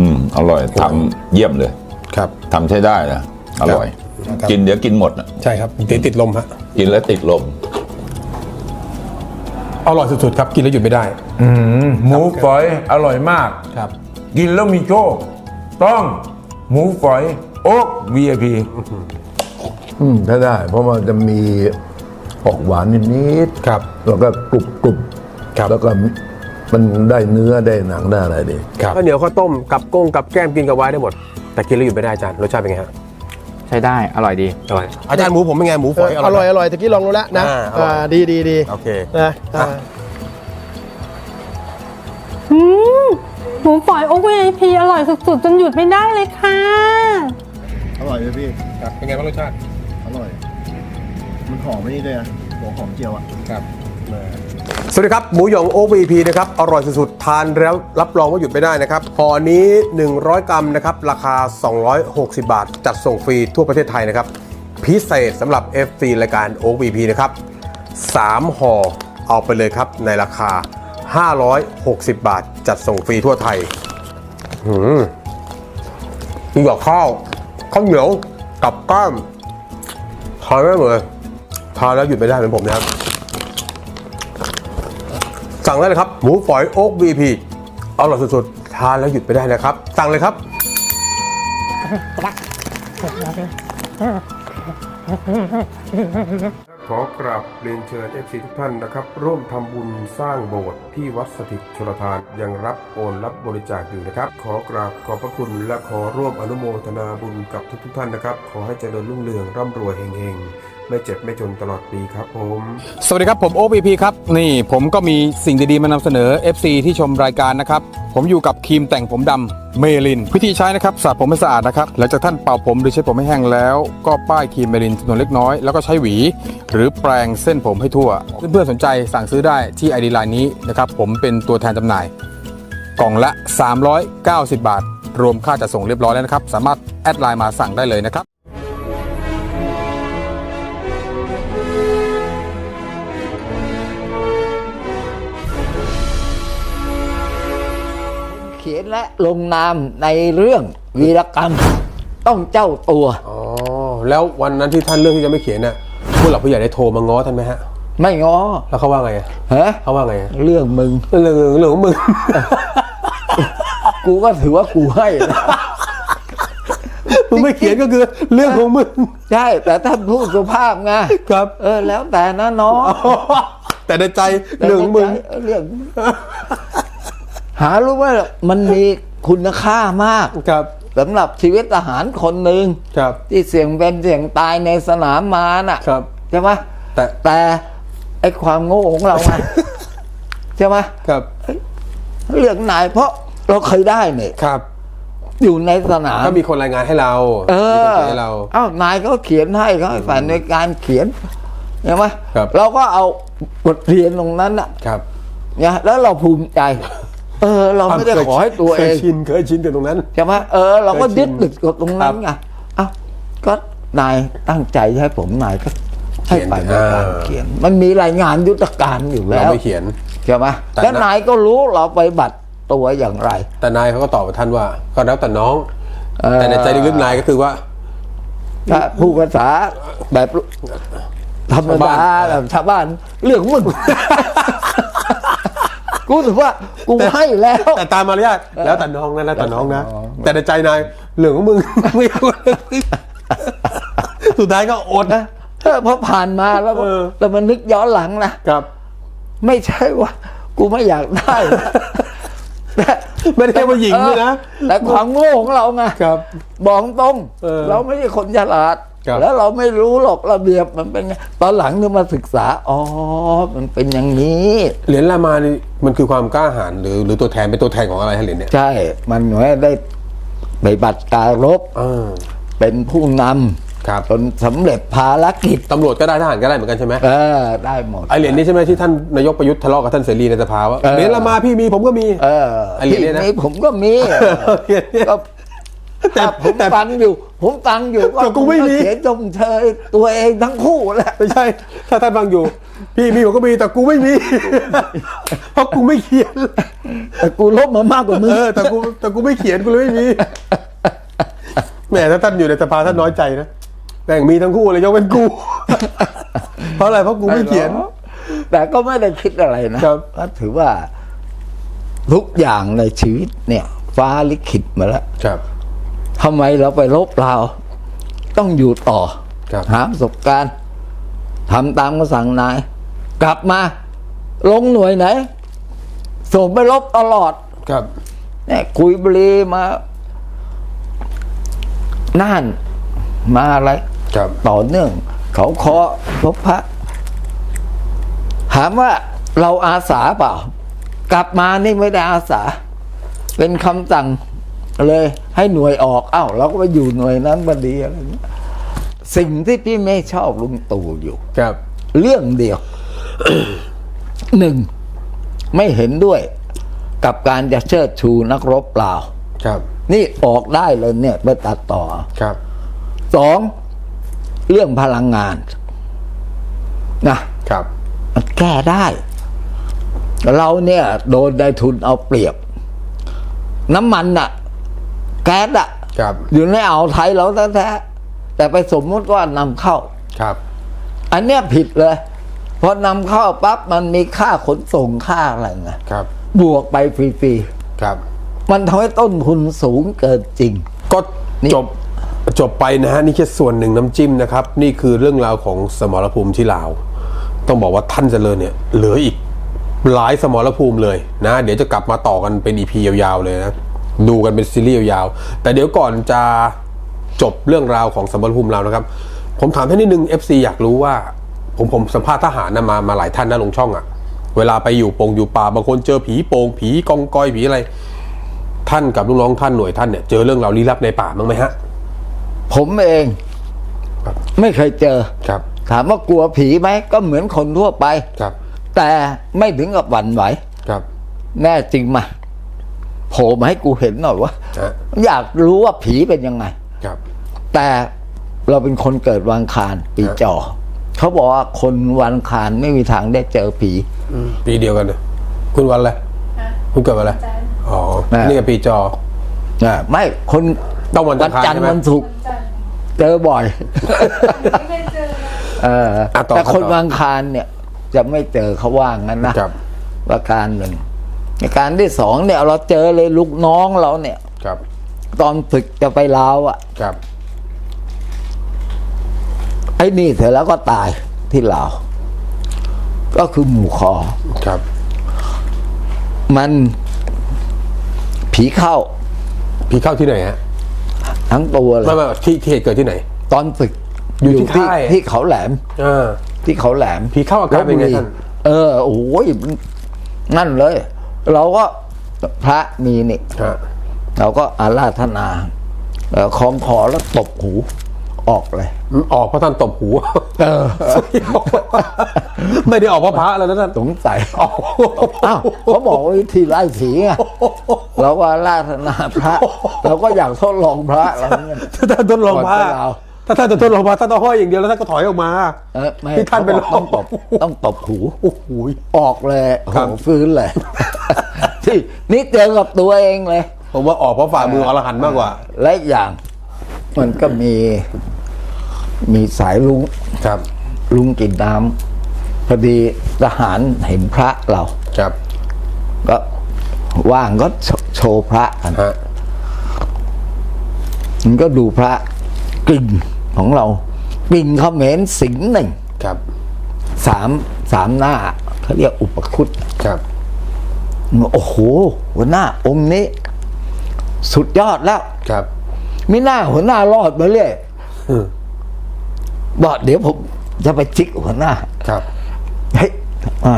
อืมอร่อยทำเยี่ยมเลยครับ ทำใช้ได้นะอร่อย ครับ กินเดี๋ยวกินหมดนะใช่ครับติดติดลมฮะกินแล้วติดลม อร่อยสุดๆครับกินแล้วหยุดไม่ได้ อืมหมูฝอยอร่อยมาก ครับ กินแล้วมีโชค ต้องหมูฝอยโอ๊ก VIP อืมถ้าได้ เพราะมันจะมีออกหวานนิดๆครับ แล้วก็กรุบกรุบครับ แล้วก็ มันได้เนื้อได้หนังได้อะไรดีครับข้าวเหนียวข้าวต้มกับก้งกับแก้มกินกับไว้ได้หมด แต่กินแล้วหยุดไม่ได้อาจารย์รสชาติเป็นไงฮะใช้ได้อร่อยดี อร่อยอาจารย์หมูผมเป็นไงหมูฝอยอร่อยอร่อยตะกี้ลองดูแล้วนะอ่าอร่อย อ่าดีดีดีโอเค นะอ่า อืมหมูฝอยโอ๊ก VIP อร่อยสุดๆจนหยุดไม่ได้เลยค่ะ อร่อยเลยพี่ครับเป็นไงบ้างรสชาติอร่อย มันหอมไม่นี่ด้วยนะหัวหอมเจียวอะ ครับ สวัสดีครับ หมูหยองโอ VP นะครับ อร่อยสุดๆ ทานแล้วรับรองว่าหยุดไม่ได้นะครับห่อนี้ 100 กรัมนะครับ ราคา 260 บาท จัดส่งฟรีทั่วประเทศไทยนะครับ พิเศษสำหรับ FC รายการ o VP นะครับ 3ห่อเอาไปเลยครับ ในราคา 560 บาท จัดส่งฟรีทั่วไทยหืมมีกับข้าวข้าวเหนียวกับก้ามทานได้หมดเลยทานแล้วหยุดไม่ได้เหมือนผมนะครับ สั่งได้เลยครับ หมูฝอยโอ๊ก VP อร่อยสุดๆ ทานแล้วหยุดไม่ได้นะครับ สั่งเลยครับขอกราบเรียนเชิญ FC ทุกท่านนะครับ ร่วมทำบุญสร้างโบสถ์ที่วัดสถิตชลทานยังรับโอนรับบริจาคอยู่นะครับ ขอกราบขอบพระคุณและขอร่วมอนุโมทนาบุญกับทุกๆท่านนะครับ ขอให้เจริญรุ่งเรืองร่ำรวยเฮงๆ ไม่เจ็บไม่จนตลอดปีครับผม สวัสดีครับผมโอ p พีครับ นี่ผมก็มีสิ่งดีๆ มานำเสนอ FC ที่ชมรายการนะครับ ผมอยู่กับครีมแต่งผมดำเมลิน วิธีใช้นะครับสระผมให้สะอาดนะครับหลังจากท่านเป่าผมหรือใช้ผมให้แห้งแล้ว ก็ป้ายครีมเมลินจำนวนเล็กน้อย แล้วก็ใช้หวี หรือแปรงเส้นผมให้ทั่ว เพื่อนๆสนใจสั่งซื้อได้ที่ไอดีไลน์นี้นะครับผมเป็นตัวแทนจำหน่าย กล่องละ 390 บาท รวมค่าจัดส่งเรียบร้อยแล้วนะครับสามารถแอดไลน์มาสั่งได้เลยนะครับ เขียนและลงนามในเรื่องวีรกรรมต้องเจ้าตัว อ๋อ แล้ววันนั้นที่ท่านเลือกที่จะไม่เขียนน่ะผู้หลักผู้ใหญ่ได้โทรมาง้อท่านไหมฮะ ไม่ง้อแล้วเขาว่าไงอะฮะเขาว่าไงอะเรื่องมึง เรื่องเรื่องของมึง กูก็ถือว่ากูให้นะมึงไม่เขียนก็คือเรื่องของมึง ใช่ แต่ท่านพูดสุภาพไงครับ เออ แล้วแต่นะน้องแต่ในใจเรื่องของมึงเออเรื่อง หารู้ว่ามันมีคุณค่ามากครับสำหรับชีวิตทหารคนหนึ่งครับที่เสี่ยงเป็นเสี่ยงตายในสนามมาน่ะครับใช่ไหมแต่แต่ไอความโง่ของเราไงใช่ไหมครับเรื่องไหนเพราะเราเคยได้เนี่ยครับ อยู่ในสนามก็มีคนรายงานให้เรา เอมีคนอเขียนให้เราเอ้านายเขาเขียนให้เขาให้ฝ่ายในการเขียนใช่ไหมครับเราก็เอาบทเรียนตรงนั้นน่ะครับเนี่ยแล้วเราภูมิใจ เออ เราไม่ได้ขอให้ตัวเอเคยงชินเคยชินกับตรงนั้น ใช่ไหมเออ เราก็เคยชิยึนดติดกับตรงนั้นไงเอ้าก็นายตั้งใจให้ผมนายก็ให้ฝ่ายในการเขียน มันมีรายงานยุทธการอยู่เราแล้วไม่เขียน ใช่ไหมแต่แล้วนะนายก็รู้เราไปบัตรตัวอย่างไร แต่นายเขาก็ตอบกับท่านว่า ก็แล้วแต่น้อง เออแต่ในใจลึกๆนายก็คือว่า ถ้าผู้ภาษาแบบธรรมดาชาวบ้าน แบบชาวบ้านเรื่องมึง กูถือว่ากูให้แล้ว แต่ตามมารยาทแล้วแต่น้องนะแล้วแต่น้องนะ แต่ในใจนายเรื่องของมึงไม่เอาสุดท้ายก็อดนะเออพอผ่านมาแล้วก็เออแล้วมันนึกย้อนหลังนะครับ ไม่ใช่ว่า กูไม่อยากได้นะแต่ไม่ได้ว่าหญิงด้วยนะเออแต่ความโง่ของเราไงครับบอกตรงเออเราไม่ใช่คนฉลาดครับ แล้วเราไม่รู้หรอกระเบียบมันเป็นไงตอนหลังเนี่ยมาศึกษาอ๋อมันเป็นอย่างนี้ เหรียญลามานี่มันคือความกล้าหาญหรือหรือตัวแทนเป็นตัวแทนของอะไรฮะเหรียญเนี่ยใช่ มันเหมือนได้ไปบัตรการรบอ่าเป็นผู้นครับำจนสำเร็จภารกิจตำรวจก็ได้ทหารก็ได้เหมือนกันใช่ไหมเออได้หมดไอเหรียญนี้ใช่ไหมที่ท่านนายกประยุทธ์ทะเลาะกับท่านเสรีในสภาว่าเออเหรียญลามาพี่มีผมก็มีเออไอ้เหรียญเนี่ยนะที่ผมก็มีเหรียญเนี่ยก็ แต่ผมแต่ฟังอยู่ ผมฟังอยู่แต่กูไม่มีเขียนจงเชยตัวเองทั้งคู่แหละไม่ใช่ ถ้าท่านฟังอยู่ พี่มีผมก็มีแต่กูไม่มี เพราะกูไม่เขียน แต่กูลบมามากกว่ามึงเออแต่กูแต่กูไม่เขียนกูเลยไม่มีแหมถ้าท่านอยู่ในสภาท่านน้อยใจนะแบ่งมีทั้งคู่เลยยกเป็นกู เพราะอะไรเพราะกูไม่เขียน แต่ก็ไม่ได้คิดอะไรนะครับก็ถือว่า ทุกอย่างในชีวิตเนี่ย ฟ้าลิขิตมาแล้วครับ ทำไมเราไปลบเราต้องอยู่ต่อครับหาประสบการณ์ทำตามคำสั่งนาย กลับมา ลงหน่วยไหน ส่งไปลบตลอด ครับเนี่ยคุยบรีมาน่านมาอะไรครับต่อเนื่อง เขาเคาะพบพระถามว่าเราอาสาเปล่า กลับมานี่ไม่ได้อาสา เป็นคำสั่ง เลยให้หน่วยออกเอ้าเราก็ไปอยู่หน่วยนั้นพอดีอะไรเงี้ยสิ่งที่พี่ไม่ชอบลุงตู่อยู่ ครับ เรื่องเดียวหนึ่งไม่เห็นด้วยกับการจะเชิดชูนักรบเปล่า ครับ นี่ออกได้เลยเนี่ยไปตัดต่อ ครับ สอง เรื่องพลังงาน นะครับมันแก้ได้ เราเนี่ย โดนได้ทุนเอาเปรียบ น้ำมันน่ะแก๊สอะครับอยู่ในอ่าวไทยเราแท้ๆแต่ไปสมมติว่านำเข้าครับ อันเนี้ยผิดเลยพอนำเข้าปั๊บมันมีค่าขนส่งค่าอะไรไงครับ บวกไปฟรีครับๆมันทำให้ต้นทุนสูงเกินจริง ก็นี่จบจบไปนะฮะนี่แค่ส่วนหนึ่งน้ำจิ้มนะครับ นี่คือเรื่องราวของสมรภูมิที่ลาว ต้องบอกว่าท่านเจริญเนี่ย เหลืออีกหลายสมรภูมิเลยนะ เดี๋ยวจะกลับมาต่อกันเป็นอีพียาวๆเลยนะ ดูกันเป็นซีรีส์ยาวๆแต่เดี๋ยวก่อนจะจบเรื่องราวของสมรภูมิเรานะครับ ผมถามท่านนิดนึง FC อยากรู้ว่า ผมผมสัมภาษณ์ทหารนะมามาหลายท่านนะลงช่องอะเวลาไปอยู่ปงอยู่ป่าบางคนเจอผีโปงผีกองกอยผีอะไร ท่านกับลูกน้องท่านหน่วยท่านเนี่ยเจอเรื่องราวลี้ลับในป่าบ้างไหมฮะ ผมเองครับไม่เคยเจอครับ ถามว่ากลัวผีไหมก็เหมือนคนทั่วไปครับ แต่ไม่ถึงกับหวั่นไหวครับ แน่จริงมา โผล่มาให้กูเห็นหน่อยว่าฮะอยากรู้ว่าผีเป็นยังไงครับ แต่เราเป็นคนเกิดวันอังคารปีจอเขาบอกว่าคนวันอังคารไม่มีทางได้เจอผีปีเดียวกันเลยคุณวันอะไรคุณเกิดวันอะไรอ๋ออ่านี่นี่กับปีจออ่าไม่คนต้องวันอัวันงคารจันทร์ใช่ไหมวันศุกร์เจอบ่อยเอออะต่อแต่ครับคนต่อวันอังคารเนี่ย จะไม่เจอเขาว่างั้นนะครับประการหนึ่งประ การที่สองเนี่ยเราเจอเลยลูกน้องเราเนี่ย ครับ ตอนฝึกจะไปลาวอะ ครับ ไอ้นี่เสร็จแล้วก็ตายที่ลาว ก็คือหมู่คอครับ มันผีเข้าพี่เข้าที่ไหนฮะทั้งตัวเลไม่ยไม่ที่ที่เหตุเกิดที่ไหน ตอนฝึกอยู่ที่ค่ายที่เขาแหลมอ่าที่เขาแหลมผีเข้าอาการเป็นไงลพบุท่านเออโอ้ยนั่นเลย เราก็พระมีนี่ฮะเราก็อาราธนาเอ่อคล้องคอแล้วตบหูออกเลยออกเพราะท่านตบหูเออไม่ได้ออกเพราะพระแล้วนะท่านสงสัยออกอ้าวเขาบอกว่าวิธีไล่ผีไงเราก็อาราธนาพระ เราก็อยากทดลองพระเราเนี่ยถ้าท่านทดลองพระก่อนจะเอา ถ้าท่านจะทดลองพระท่านต้องห้อยอย่างเดียวแล้วท่านก็ถอยออกมา เออไม่ที่ท่านไปลเขาองบอกต้องตบต้องตบหูโอ้โหออกเลยโอ้ครับโหฟื้นเลย ที่นี่เจอกับตัวเองเลย ผมว่าออกเพราะฝ่ามืออรหันต์มากกว่า และอีกอย่างมันก็มีมีสายลุงครับ ลุงกินน้ำพอดีทหารเห็นพระเรา ครับ ก็ว่างก็โชโชว์พระกันฮะ มันก็ดูพระกลิ่น ของเรากลิ่นเขมรสิงห์หนึ่งครับสามสามหน้าเขาเรียกอุปคุตครับโอ้โหหัวหน้าองค์นี้ สุดยอดแล้วครับไม่น่าหัวหน้ารอดมาเรื่อยอืมบอกเดี๋ยวผมจะไปจิกหัวหน้า ครับเฮ้ยไอ้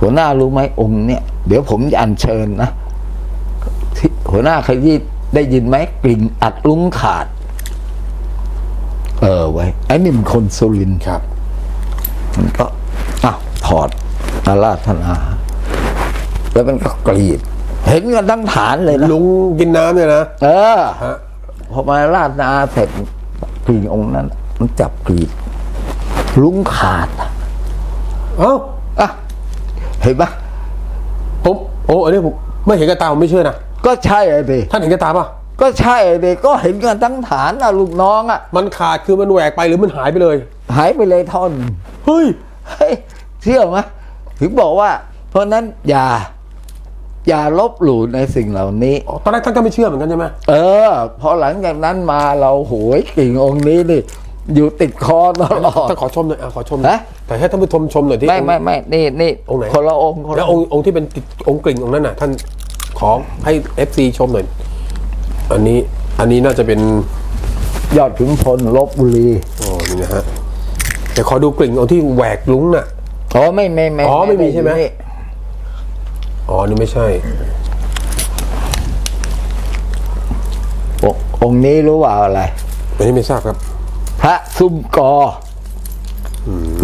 หัวหน้ารู้ไหมองค์เนี่ยเดี๋ยวผมจะอัญเชิญนะที่หัวหน้าเคยได้ได้ยินไหมกลิ่นอัดลุงขาด เออไว้ยไอ้นี่มันคนสุรินทร์ครับ มันก็อ้าวถอดอาราธนา แล้วมันก็กรีด เห็นกันทั้งฐานเลยนะลุงกินน้ำเนี่ยนะ เออฮะพอมาราดนาเสร็จกิ่งองค์นั้น มันจับกรีด ลุงขาดอะเอ้าอะเห็นปะผมโอ้อันนี้ผมไม่เห็นกับตาผมไม่เชื่อนะก็ใช่เลยท่านเห็นกับตาป่ะ ก็ใช่เลยก็เห็นกันทั้งฐานอะลูกน้องอะมันขาดคือมันแหวกไปหรือมันหายไปเลย หายไปเลยท่อนเฮ้ยเฮ้ยเชื่อไหมถึงบอกว่า เพราะฉะนั้นอย่า อย่าลบหลู่ในสิ่งเหล่านี้อ๋อตอนแรกท่านก็ไม่เชื่อเหมือนกันใช่ไหมเออพอหลังจากนั้นมาเราโหยกิ่งองค์นี้นี่อยู่ติดคอตลอดท่านขอชมหน่อยอะขอชมหน่อยฮะแต่ให้ท่านผู้ชมชมหน่อยที่ไม่ไม่ไม่นี่นี่องค์ไหนคนละองค์คนแล้วละองค์องค์ที่เป็นติดองค์กริ่งองค์นั้นน่ะ ท่านขอให้เอฟซีชมหน่อย อันนี้อันนี้น่าจะเป็นยอดขุนพลลบบุรีอ๋อนี่นะฮะแต่ขอดูกลิ่งองค์ที่แหวกลุ้งน่ะ อ๋อไม่ไม่ไม่อ๋อไม่มีใช่ไหมนี่อ๋อนี่ไม่ใช่องค์องค์นี้รู้ว่าอะไรอันนี้ไม่ทราบครับ พระซุ่มกออ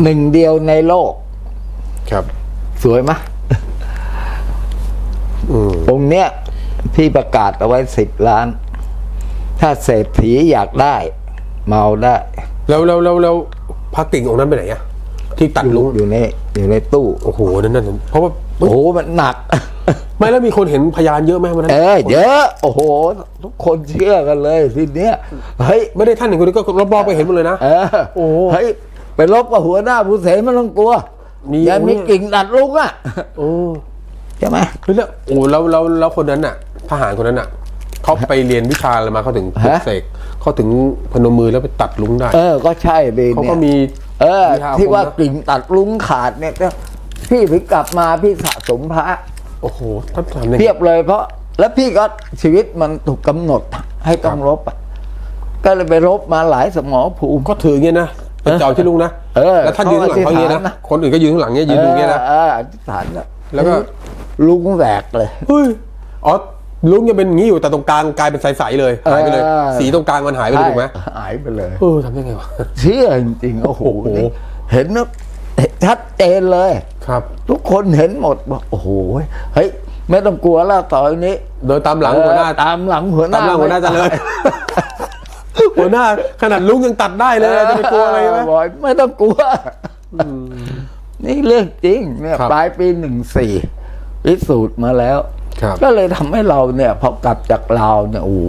หนึ่งเดียวในโลก ครับ สวยไหมอืมองค์เนี้ย พี่ประกาศเอาไว้สิบล้าน ถ้าเศรษฐีอยากได้ เมาได้ แล้วแล้วแล้วแล้วพระกลิ่งองค์นั้นไปไหนอะที่ตัดลุ้งอยู่ในอยู่ในตู้โอ้โหนั่นนั่นเพราะว่าโอ้โหมันหนัก ไม่แล้วมีคนเห็นพยานเยอะไหมวันนั้นเออเยอะโอ้โห ทุกคนเชื่อกันเลยทีเนี้ยเฮ้ยไม่ได้ท่านหนึ่งคนนี้ก็รอบๆไปเห็นหมดเลยนะเออโอ้โหเฮ้ยไปลบกับหัวหน้าผู้เสนไม่ต้องกลัวมีอย่ามีกิ่งดัดลุกอะโอ้ใช่ไหมเฮ้ยแล้วโอ้แล้วแล้วแล้วคนนั้นน่ะ ทหารคนนั้นน่ะเขาไปเรียนวิชาอะไรมาเขาถึงปลุกเสกเขาถึงพนมมือแล้วไปตัดลุ้งได้ เออ ก็ใช่ดีเขาเนี่ก็ยมี เออวิชาอาคมที่ว่านะกิ่งตัดลุงขาดเนี่ยก็พี่ถึงกลับมาพี่สะสมพระโอ้โหท่านทำยังไงเทียบเลยเพราะ แล้วพี่ก็ชีวิตมันถูกกำหนดให้ต้องรบอะก็เลยไปรบมาหลายสมรภูมิก็ถืออย่างเงี้ยนะเป็นเจ้าที่ลุงนะเออแล้วท่านยืนข้างหลังเขาอย่างเงี้ยเขาอธิษฐานนะนะคนอื่นก็ยืนข้างหลังเงี้ยยืนดูอย่างเงี้ยนะเอออธิษฐานนะแล้วก็ลุงแหวกเลยเฮ้ยอ๋อ ลุงยังเป็นอย่างนี้อยู่แต่ตรงกลางกลายเป็นใสๆเลยหายไปเลย เออ สีตรงกลางมันหายไปเลยถูกไหมหายไปเลย เออทำยังไงวะ เชื่อจริงๆโอ้โหโอ้โห นี่เห็นนะชัดเจนเลย ครับ ทุกคนเห็นหมดบอกโอ้โหเฮ้ยไม่ต้องกลัวแล้วต่อนนี้เดินตามหลังหัวหน้า เออตามหลังหัวหตามน้าหลังหัวหน้าเจริญ หัวหน้าขนาดลุงยังตัดได้เลยจะไปกลัวอะไรไหมเบอกไม่ต้องกลัวนี่เรื่องจริงเนี่ยครับ ปลายปีหนึ่งสี่พิสูจน์มาแล้วครับ ก็เลยทำให้เราเนี่ยพอกลับจากลาวเนี่ยโอ้โห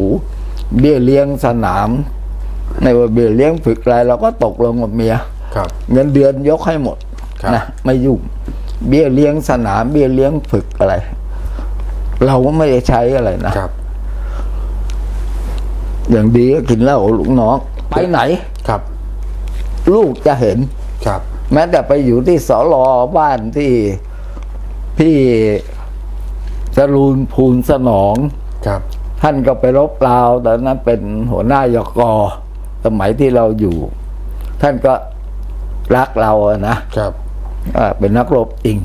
เบี้ยเลี้ยงสนาม ในว่าเบี้ยเลี้ยงฝึกอะไรเราก็ตกลงกับเมียครับเงินเดือนยกให้หมดครับนะไม่ยุ่งเบี้ยเลี้ยงสนาม เบี้ยเลี้ยงฝึกอะไร เราก็ไม่ได้ใช้อะไรนะครับ อย่างดีก็กินเหล้าลูกน้อง ไปไหนครับ ลูกจะเห็นครับ แม้แต่ไปอยู่ที่สอรอบ้านที่พี่ จรูนภูลสนองครับ ท่านก็ไปรบลาวตอนนั้นเป็นหัวหน้ายกอสมัยที่เราอยู่ ท่านก็รักเราอะนะครับอ่าเป็นนักรบจริง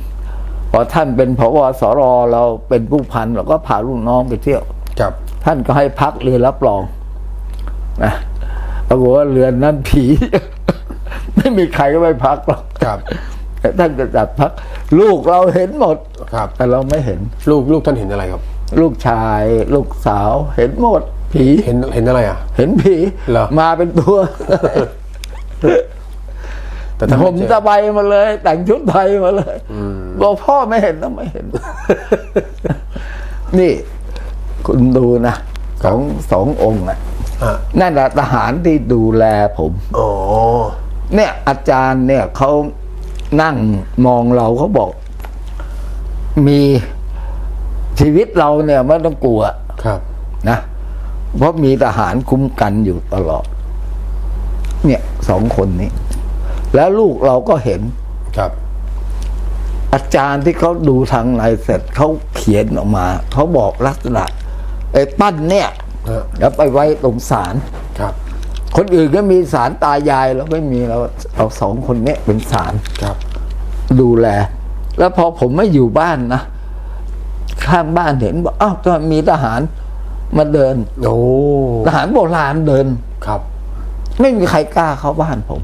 พอท่านเป็นพวสรเราเป็นผู้พันเราก็พาลูกน้องไปเที่ยวครับท่านก็ให้พักเรือรับรองนะปรากฏว่าเรือนนั้นผี ไม่มีใครก็ไปพักหรอกครับ แต่ท่านก็จัดพัก ลูกเราเห็นหมด ครับ แต่เราไม่เห็น ลูกลูกท่านเห็นอะไรครับ ลูกชายลูกสาวเห็นหมด ผีเห็นเห็นอะไรอะ เห็นผีเหรอ มาเป็นตัวแต่ท่านผไม่มเจอ สบายมาเลย แต่งชุดไทยมาเลยบอกพ่อไม่เห็นนะไม่เห็น นี่ คุณดูนะสองสององค์นะอะนั่นแหละทหารที่ดูแลผม อ๋อ เนี่ยอาจารย์เนี่ยเขา นั่งมองเราเขาบอก มีชีวิตเราเนี่ยไม่ต้องกลัวครับ นะเพราะมีทหารคุ้มกันอยู่ตลอด เนี่ยสองคนนี้ แล้วลูกเราก็เห็นครับ อาจารย์ที่เขาดูทางในเสร็จเขาเขียนออกมา เขาบอกลักษณะไอ้ปั้นเนี่ยฮะแล้วไปไว้ตรงศาล ครับคนอื่นก็มีศาลตายายเราไม่มีเราเอาสองคนเนี้ยเป็นศาลครับ ดูแล แล้วพอผมไม่อยู่บ้านนะข้างบ้านเห็นบอกอ้าวก็มีทหารมาเดินโอ้ทหารโบราณเดินครับ ไม่มีใครกล้าเข้าบ้านผม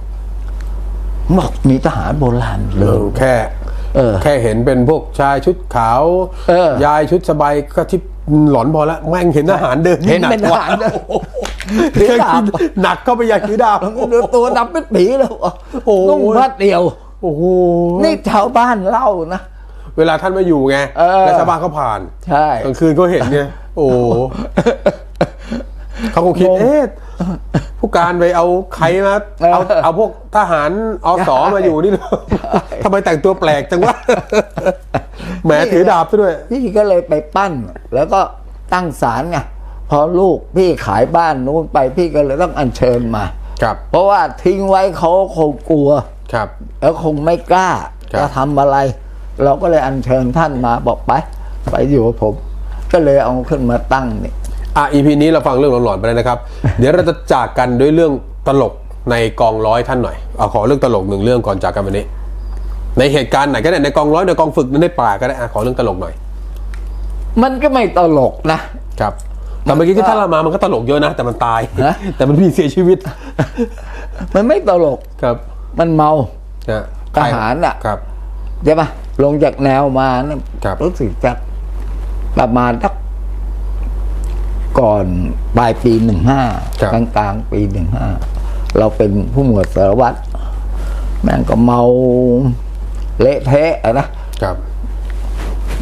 บอกมีทหารโบราณเอเดิอนแค่เออแค่เห็นเป็นพวกชายชุดขาวเออยายชุดสบายก็ที่ หลอนพอละแม่งเห็นทหารเดินเห็นกเป็นทกว่หารเดินถือดาบหนักเข้าไปอยากถือดาบดูตัวดำเป็นผีเลยอะโอ้โหนุ่งผ้าเดียว โอ้โหนี่ชาวบ้านเล่านะเวลาท่านไม่อยู่ไงเออแล้วชาวบ้านเขาผ่าน ใช่กลางคืนเขาเห็นไงโอ้โหเขาคงคิดงงเอ๊ะ ผู้การไปเอาใครมาเอาเอาพวกทหารอสอมาอยู่นี่เหรอทำไมแต่งตัวแปลกจังวะแหมถือดาบซะด้วย พี่ก็เลยไปปั้น แล้วก็ตั้งศาลไงพอลูกพี่ขายบ้านนู้นไปพี่ก็เลยต้องอัญเชิญมา ครับ เพราะว่าทิ้งไว้เขาคงกลัว ครับ แล้วคงไม่กล้าครับจะทำอะไร เราก็เลยอัญเชิญท่านมาบอกไป ไปอยู่กับผม ก็เลยเอาขึ้นมาตั้งนี่ อะ EP นี้เราฟังเรื่องหลอนๆไปแล้วนะครับ เดี๋ยวเราจะจากกันด้วยเรื่องตลกในกองร้อยท่านหน่อยเอาขอเรื่องตลกหนึ่งเรื่องก่อนจากกันวันนี้ ในเหตุการณ์ไหนก็ได้ในกองร้อยในกองฝึกในป่าก็ได้อะขอเรื่องตลกหน่อย มันก็ไม่ตลกนะครับแต่เมื่อกี้ที่ท่านเรามามันก็ตลกเยอะนะ แต่มันตาย ฮะ แต่มันมีเสียชีวิต มันไม่ตลก ครับมันเมา นะทหารน่ะ ครับ ใช่ปะลงจากแนวมาเนี่ยครับ รู้สึกจะประมาณสัก ก่อนปลายปีหนึ่งห้ากลางกลางๆปีหนึ่งห้าเราเป็นผู้หมวดสารวัตรแม่งก็เมาเละเทะอะนะครับ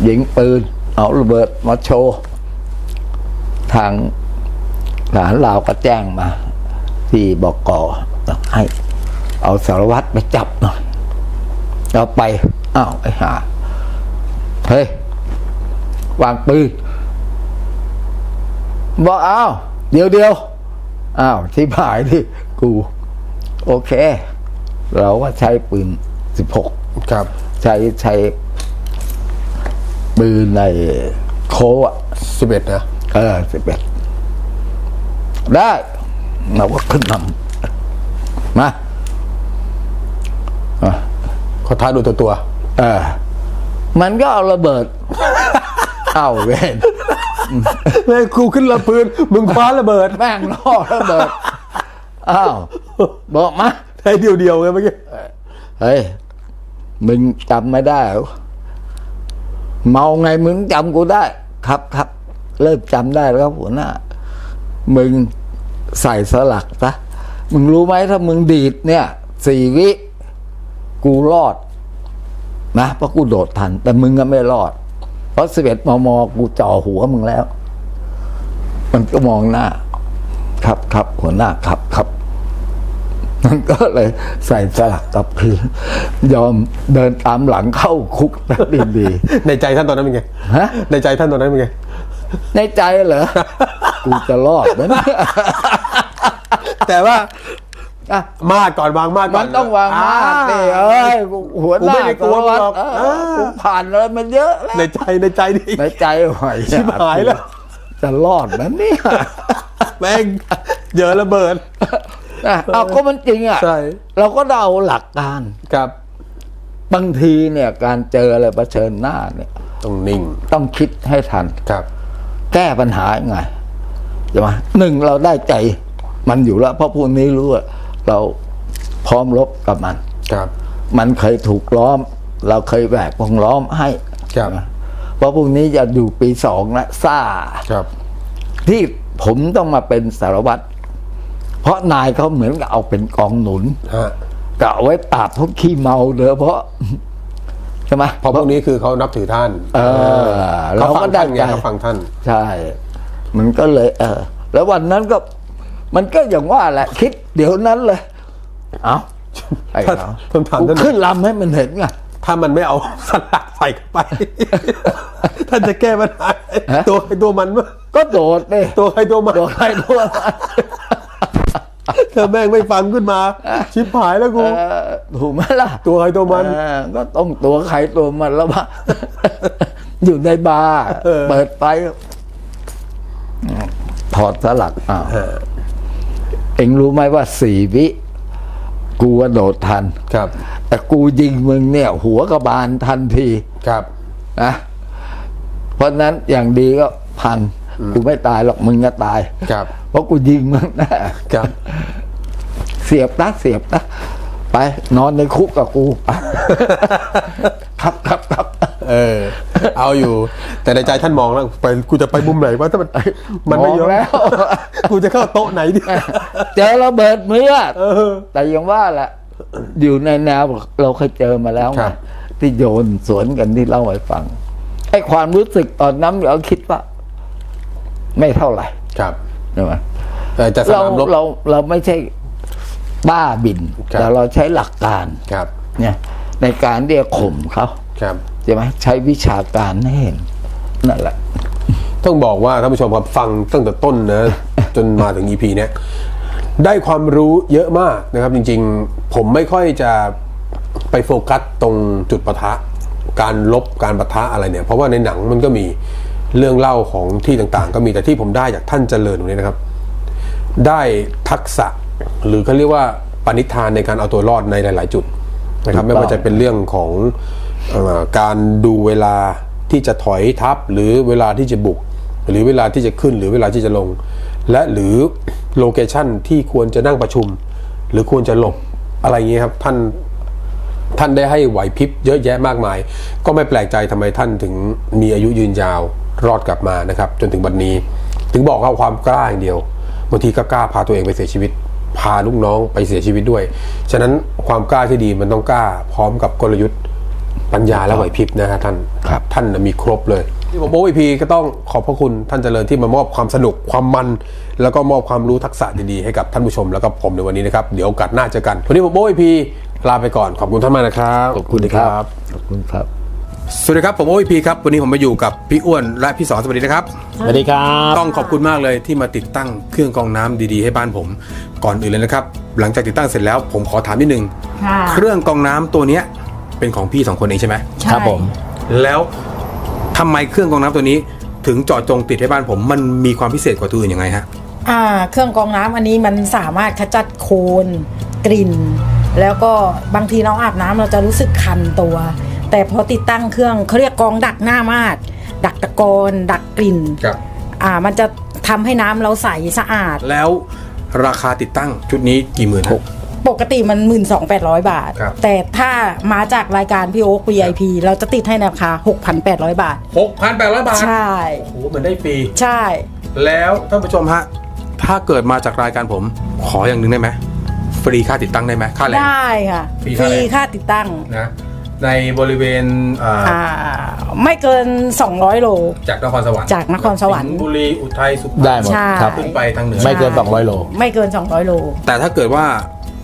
ยิงปืน เอาระเบิดมาโชว์ ทางทหารลาวก็แจ้งมา ที่บอกกอให้ เอาสารวัตรไปจับหน่อยเราไปอ้าวไอ้ห่าเฮ้ยวางปืน บอกอ้าวเดี๋ยวเดียวอ้าวที่ผายที่กู โอเค เราก็ใช้ปืนสิบหกครับ ใช้ใช้ปืนในโคอะสิบเอ็ดนะเออสิบเอ็ดได้เราก็ขึ้นนำมาอะขอท้าดูตัวตัว เออ มันก็เอาระเบิด เอาเวน แม่งครูขึ้นระปืนมึงคว้าระเบิดแม่งล่อระเบิดอ้าวบอกมาให้เดียวเดียวๆไงเมื่อกี้เฮ้ยมึงจำไม่ได้เหรอเมาไงมึงจำกูได้ ครับครับเริ่มจำได้แล้วครับหัวหน้า มึงใส่สลักซะมึงรู้ไหมถ้ามึงดีดเนี่ยสี่วิ กูรอด นะเพราะกูโดดทัน แต่มึงก็ไม่รอด เพราะสิบเอ็ดมมกูจ่อหัวมึงแล้ว มันก็มองหน้า ครับครับหัวหน้าครับครับมันก็เลยใส่สลักกลับคืนยอมเดินตามหลังเข้าคุกแบบดีในใจท่านตอนนั้นเป็นไงๆฮะในใจท่านตอนนั้นเป็นไง ในใจเหรอ กูจะรอดไหมเนี่ยแต่ว่า อะมาดก่อนวางมาดก่มัอนนต้องวางมาดนี่เอ้ยกูหัวหน้ากูไม่ได้กลัวสารวัตรหรอกเอเอออกูผ่านอะไรมันเยอะแล้วในใจในใจดิ ในใจไหวชิบหายแล้ว จะรอดไหมเนี่ยแม่งเจอระเบิดอะเอาก็มันจริงอะใช่ เราก็เอาหลักการ ครับบางทีเนี่ยการเจออะไรเผชิญหน้าเนี่ย ต้องนิ่งต้องคิดให้ทัน ครับ แก้ปัญหายังไงใช่ไหมหนึ่งเราได้ใจมันอยู่แล้ว เพราะพวกนี้รู้ว่า เราพร้อมรบกับมันครับมันเคยถูกล้อม เราเคยแบกวงล้อมให้ครับนะเพราะพวกนี้จะอยู่ปีสองและซ่าครับ ที่ผมต้องมาเป็นสารวัตรเพราะนายเขาเหมือนกับเอาเป็นกองหนุนฮะกะเอาไว้ปราบพวกขี้เมาเด้อเพราะใช่ไหมเพราะพวกนี้คือเขานับถือท่าน เออเขาเราฟัก็งได้ท่านไงใจเขาฟังท่าน ใช่ มันก็เลย เออ แล้ววันนั้นก็ มันก็อย่างว่าแหละคิดเดี๋ยวนั้นเลย เอาไอ้เขาผมถามกูท่านขึ้นลำให้มันเห็นไง ถ้ามันไม่เอาสลักใส่เข้าไป ท่านจะแก้ปัญหาฮะ ตัวใครตัวมันมั้ยก็โดดเลยตัวใครตัวมันโดดใครตัวมันถ้าแม่งไม่ฟังขึ้นมา ชิบหายแล้วกู เออถูกไหมล่ะตัวใครตัวมัน เออก็ต้องตัวใครตัวมันแล้วว่า อยู่ในบาร์เออ เปิดไป ถอดสลักอ้าวเอ็ งรู้ไหมว่าสี่วิกูกระโดดทันครับ แต่กูยิงมึงเนี่ย หัวกระบาลทันทีครับนะเพราะฉะนั้นอย่างดีก็พังกูไม่ตายหรอกมึงก็ตาย ครับ เพราะกูยิงมึงแน่ครับ เสียบนะเสียบนะไป นอนในคุกกับกู ครับครับครับ เออ เอาอยู่ แต่ในใจท่านมองแล้วไปกูจะไปมุมไหนวะถ้ามันมันไม่เยอะมองแล้ว กูจะเข้าโต๊ะไหนดีเจอระเบิดมือเออแต่ยังว่าแหละอยู่ในแนวเราเคยเจอมาแล้วครัไงบที่โยนสวนกันที่เล่าให้ฟังไอ้ความรู้สึกตอนนั้นเราคิดว่า ไม่เท่าไหร่ ครับใช่ไหมแต่จะสเรานามรบเราเราไม่ใช่บ้าบินครับแต่เราใช้หลักการครับ เนี่ย ในการเรียกข่มเขาครับ ใช่ไหมใช้วิชาการให้เห็นนั่นแหละ ต้องบอกว่าท่านผู้ชมครับฟังตั้งแต่ต้นนะ จนมาถึง EP เนี้ยได้ความรู้เยอะมากนะครับ จริง ๆ ผมไม่ค่อยจะไปโฟกัสตรงจุดปะทะ การลบการปะทะอะไรเนี่ย เพราะว่าในหนังมันก็มีเรื่องเล่าของที่ต่างๆ ก็มีแต่ที่ผมได้จากท่านเจริญตรงนี้นะครับ ได้ทักษะหรือเขาเรียกว่าปณิธานในการเอาตัวรอดในหลาย ๆ จุดนะครับ ไม่ว่าจะเป็นเรื่องของเออ การดูเวลาที่จะถอยทับหรือเวลาที่จะบุก หรือเวลาที่จะขึ้นหรือเวลาที่จะลง และหรือโลเคชันที่ควรจะนั่งประชุม หรือควรจะหลบอะไรอย่างเงี้ยครับท่านท่านได้ให้ไหวพริบเยอะแยะมากมาย ก็ไม่แปลกใจทำไมท่านถึงมีอายุยืนยาวรอดกลับมานะครับ จนถึงวันนี้ ถึงบอกว่าความกล้าอย่างเดียวบางทีก็กล้าพาตัวเองไปเสียชีวิต พาลูกน้องไปเสียชีวิตด้วย ฉะนั้นความกล้าที่ดีมันต้องกล้าพร้อมกับกลยุทธ์ ปัญญาและไหวพริบนะฮะท่านครับท่านน่ะมีครบเลยที่ผมโอ้ยพีก็ต้องขอบพระคุณท่านเจริญที่มามอบความสนุกความมัน แล้วก็มอบความรู้ทักษะดีๆให้กับท่านผู้ชมแล้วก็ผมในวันนี้นะครับ เดี๋ยวโอกาสหน้าเจอกัน วันนี้ผมโอ้ยพีลาไปก่อนขอบคุณท่านมากนะครับขอบคุณครับขอบคุณครับ สวัสดีครับผมโอ้ยพีครับวันนี้ผมมาอยู่กับพี่อ้วนและพี่สอนสวัสดีนะครับสวัสดีครับ ต้องขอบคุณมากเลยที่มาติดตั้งเครื่องกรองน้ำดีๆ ให้บ้านผม ก่อนอื่นเลยนะครับ หลังจากติดตั้งเสร็จแล้วผมขอถามนิดนึงค่ะเครื่องกรองน้ำตัวเนี้ย เป็นของพี่สองคนเองใช่ไหมใช่ครับผม แล้วทำไมเครื่องกรองน้ำตัวนี้ ถึงเจาะจงติดให้บ้านผมมันมีความพิเศษกว่าตัวอื่นยังไงฮะ อ่า เครื่องกรองน้ำอันนี้มันสามารถขจัดโคลนกลิ่น แล้วก็บางทีเราอาบน้ำเราจะรู้สึกคันตัว แต่พอติดตั้งเครื่องเขาเรียกกรองดักหน้ามาดดักตะกอนดักกลิ่น ครับ อ่า มันจะทำให้น้ำเราใสสะอาด แล้วราคาติดตั้งชุดนี้กี่หมื่นฮะ ปกติมัน 12,800 บาท ครับ แต่ถ้ามาจากรายการพี่โอ๊ค VIP เราจะติดให้ในราคา 6,800 บาทหกพันแปดร้อยบาทใช่ โอ้โหเหมือนได้ฟรี ใช่ แล้วท่านผู้ชมฮะ ถ้าเกิดมาจากรายการผม ขออย่างหนึ่งได้ไหม ฟรีค่าติดตั้งได้ไหม ค่าแรง ได้ค่ะฟรีฟเท่าไหร่รีค่าติดตั้งนะ ในบริเวณอ่าอ่าไม่เกิน 200 โล จากนครสวรรค์จากนครสวรรค์งห์บุรี อุทัย สุพรรณได้หมดใช่ ครับ ขึ้นไปทางเหนือ ไม่เกิน 200 โล ไม่เกิน 200 โล แต่ถ้าเกิดว่า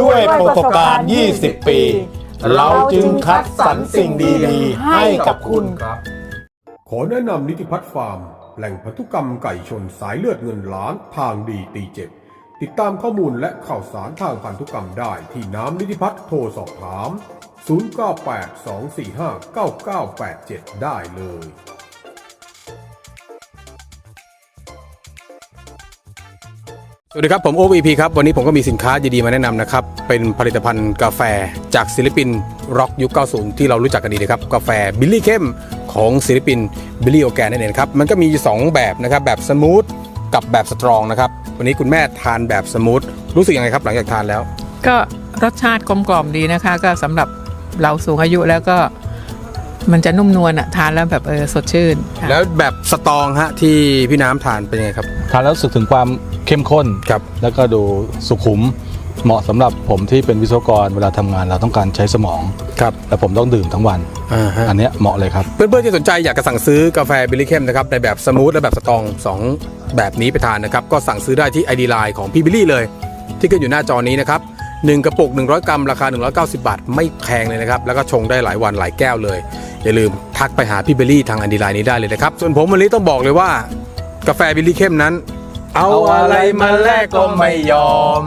ด้วยประสบการณ์ 20 ปี เราจึงคัดสรรสิ่งดีๆ ให้กับคุณครับ ขอแนะนำนิติพัฒน์ฟาร์ม แหล่งพันธุกรรมไก่ชนสายเลือดเงินล้านทางดีตีเจ็บ ติดตามข้อมูลและข่าวสารทางพันธุกรรมได้ที่น้ำนิติพัฒน์โทรสอบถาม 0982459987 ได้เลย วัสดีครับ ผมโอ v p ครับ วันนี้ผมก็มีสินค้าดีๆมาแนะนำนะครับ เป็นผลิตภัณฑ์กาแฟจากศิลปินร็อกยุค 90 ที่เรารู้จักกันดีนะครับ กาแฟบิลลี่เข้มของศิลปินบิลลี่โอแกนนั่นเองครับ มันก็มี 2 แบบนะครับ แบบสมูทกับแบบสตรองนะครับ วันนี้คุณแม่ทานแบบสมูทรู้สึกยังไงครับ หลังจากทานแล้ว ก็รสชาติกลมกล่อมดีนะคะ ก็สำหรับเราสูงอายุแล้วก็มันจะนุ่มนวลอะทานแล้วแบบเออสดชื่นค่ะแล้วแบบสตรองฮะที่พี่น้ำทานเป็นยังไงครับ ทานแล้วรู้สึกถึงความเข้มข้น ครับ แล้วก็ดูสุขุมเหมาะสำหรับผมที่เป็นวิศวกรเวลาทำงานเราต้องการใช้สมอง ครับ และผมต้องดื่มทั้งวัน อ่าฮะ อันเนี้ยเหมาะเลยครับ เพื่อนๆที่สนใจอยากจะสั่งซื้อกาแฟบิลลี่เข้มนะครับในแบบสมูทและแบบสตรองสองแบบนี้ไปทานนะครับ ก็สั่งซื้อได้ที่ ID Line ของพี่บิลลี่เลย ที่ขึ้นอยู่หน้าจอนี้นะครับหนึ่งกระปุก 100 กรัม ราคา 190 บาท ไม่แพงเลยนะครับ แล้วก็ชงได้หลายวันหลายแก้วเลย อย่าลืมทักไปหาพี่บิลลี่ทาง ID Line นี้ได้เลยนะครับ ส่วนผมวันนี้ต้องบอกเลยว่า กาแฟบิลลี่เข้มนั้น เอาอะไรมาแลกก็ไม่ยอม